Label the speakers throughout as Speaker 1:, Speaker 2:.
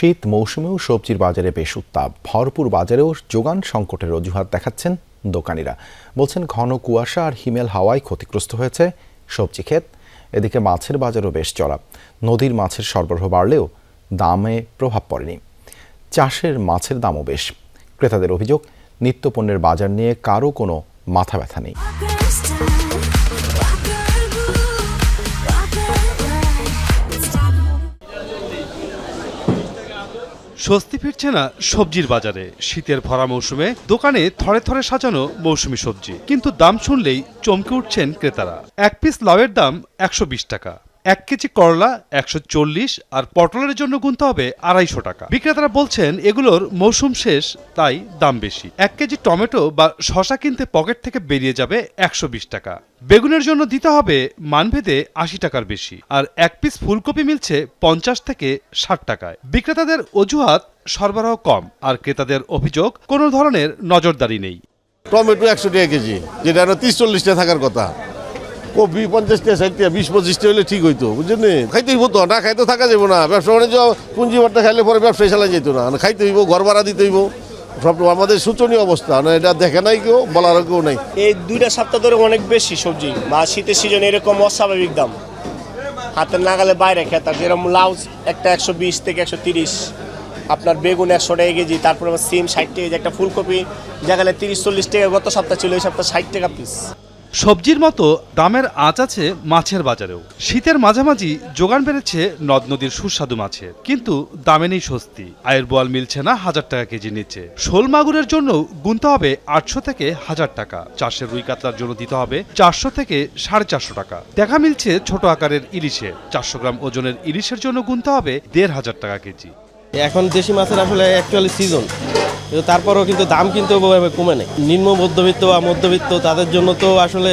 Speaker 1: শীত মৌসুমেও সবজির বাজারে বেশ উত্তাপ। ভরপুর বাজারেও যোগান সংকটের অজুহাত দেখাচ্ছেন দোকানিরা। বলছেন, ঘন কুয়াশা আর হিমেল হাওয়ায় ক্ষতিগ্রস্ত হয়েছে সবজি ক্ষেত। এদিকে মাছের বাজারও বেশ চড়া নদীর মাছের সরবরাহ বাড়লেও দামে প্রভাব পড়েনি। চাষের মাছের দামও বেশ। ক্রেতাদের অভিযোগ, নিত্যপণ্যের বাজার নিয়ে কারও কোনো মাথা ব্যথা নেই।
Speaker 2: স্বস্তি ফিরছে না সবজির বাজারে। শীতের ভরা মৌসুমে দোকানে থরে থরে সাজানো মৌসুমি সবজি। কিন্তু দাম শুনলেই চমকে উঠছেন ক্রেতারা। এক পিস লাউয়ের দাম একশো বিশ টাকা। এক কেজি করলা একশো চল্লিশ আর পটলের জন্য গুনতে হবে আড়াইশো টাকা। বিক্রেতারা বলছেন, এগুলোর মৌসুম শেষ, তাই দাম বেশি। এক কেজি টমেটো বা শশা কিনতে পকেট থেকে বেরিয়ে যাবে একশো বিশ টাকা। বেগুনের জন্য দিতে হবে মানভেদে আশি টাকার বেশি আর এক পিস ফুলকপি মিলছে পঞ্চাশ থেকে ষাট টাকায়। বিক্রেতাদের অজুহাত সরবরাহ কম আর ক্রেতাদের অভিযোগ, কোনো ধরনের নজরদারি নেই।
Speaker 3: টমেটো একশো টাকা কেজি, যেটা তিরিশ চল্লিশটা থাকার কথা। কপি পঞ্চাশটা, ষাটটা, বিশ, পঁচিশটা হলে ঠিক হইতো বুঝলেন খাইতে হইব তো, না খাইতে থাকা যাব না। ব্যবসা বাণিজ্য, পুঁজি বার্তা খাইলে পরে ব্যবসায় চালা যেত না। খাইতে হইব, ঘর ভাড়া দিতে হইব। সব আমাদের শোচনীয় অবস্থা। না, এটা দেখে নাই কেউ, বলার কেউ নাই।
Speaker 4: এই দুইটা সপ্তাহ ধরে অনেক বেশি সবজি, বা শীতের সিজনে এরকম অস্বাভাবিক দাম। হাতের নাগালে বাইরে খেতার যেরকম লাউ, একটা একশো বিশ থেকে একশো তিরিশ, আপনার বেগুন একশো টাকা কেজি, তারপরে সিম ষাট টাকা একটা ফুলকপি যেখানে তিরিশ, চল্লিশ টাকা, গত সপ্তাহ ছিল, এই সপ্তাহ ষাট টাকা পিস
Speaker 2: সবজির মতো দামের আঁচ আছে মাছের বাজারেও। শীতের মাঝামাঝি যোগান বেড়েছে নদ নদীর সুস্বাদু মাছের। কিন্তু দামে নেই স্বস্তি। আয়ের বোয়াল মিলছে না হাজার টাকা কেজি নিচে। শোল মাগুরের জন্য গুনতে হবে আটশো থেকে হাজার টাকা। চাষের রুই কাতলার জন্য দিতে হবে চারশো থেকে সাড়ে চারশো টাকা। দেখা মিলছে ছোট আকারের ইলিশে। চারশো গ্রাম ওজনের ইলিশের জন্য গুনতে হবে দেড় হাজার টাকা কেজি।
Speaker 5: এখন দেশি মাছের আসলে অ্যাকচুয়ালি সিজন কিন্তু তারপরেও কিন্তু দাম কিন্তু ওভাবে কমে নেই। নিম্ন মধ্যবিত্ত বা মধ্যবিত্ত তাদের জন্য তো আসলে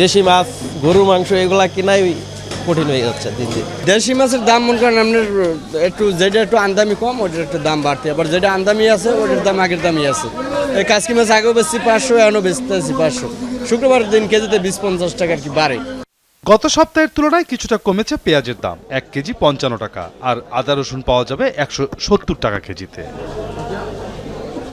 Speaker 5: দেশি মাছ গরুর মাংস এগুলা কেনাই কঠিন হয়ে যাচ্ছে দিন দিন।
Speaker 6: দেশি মাছের দাম মনে করেন আপনার একটু যেটা একটু আমদামি কম ওটার একটু দাম বাড়তে। আবার যেটা আমদামি আছে ওটার দাম আগের দামই আছে। এই কাজকি মাছ আগেও বেশি পাঁচশো এখনও বেচতেছি পাঁচশো। শুক্রবার দিন কেজিতে বিশ পঞ্চাশ টাকা আর কি বাড়ে।
Speaker 2: গত সপ্তাহের তুলনায় কিছুটা কমেছে পেঁয়াজের দাম এক কেজি পঞ্চান্ন টাকা। আর আদা রসুন পাওয়া যাবে একশো সত্তর টাকা কেজিতে।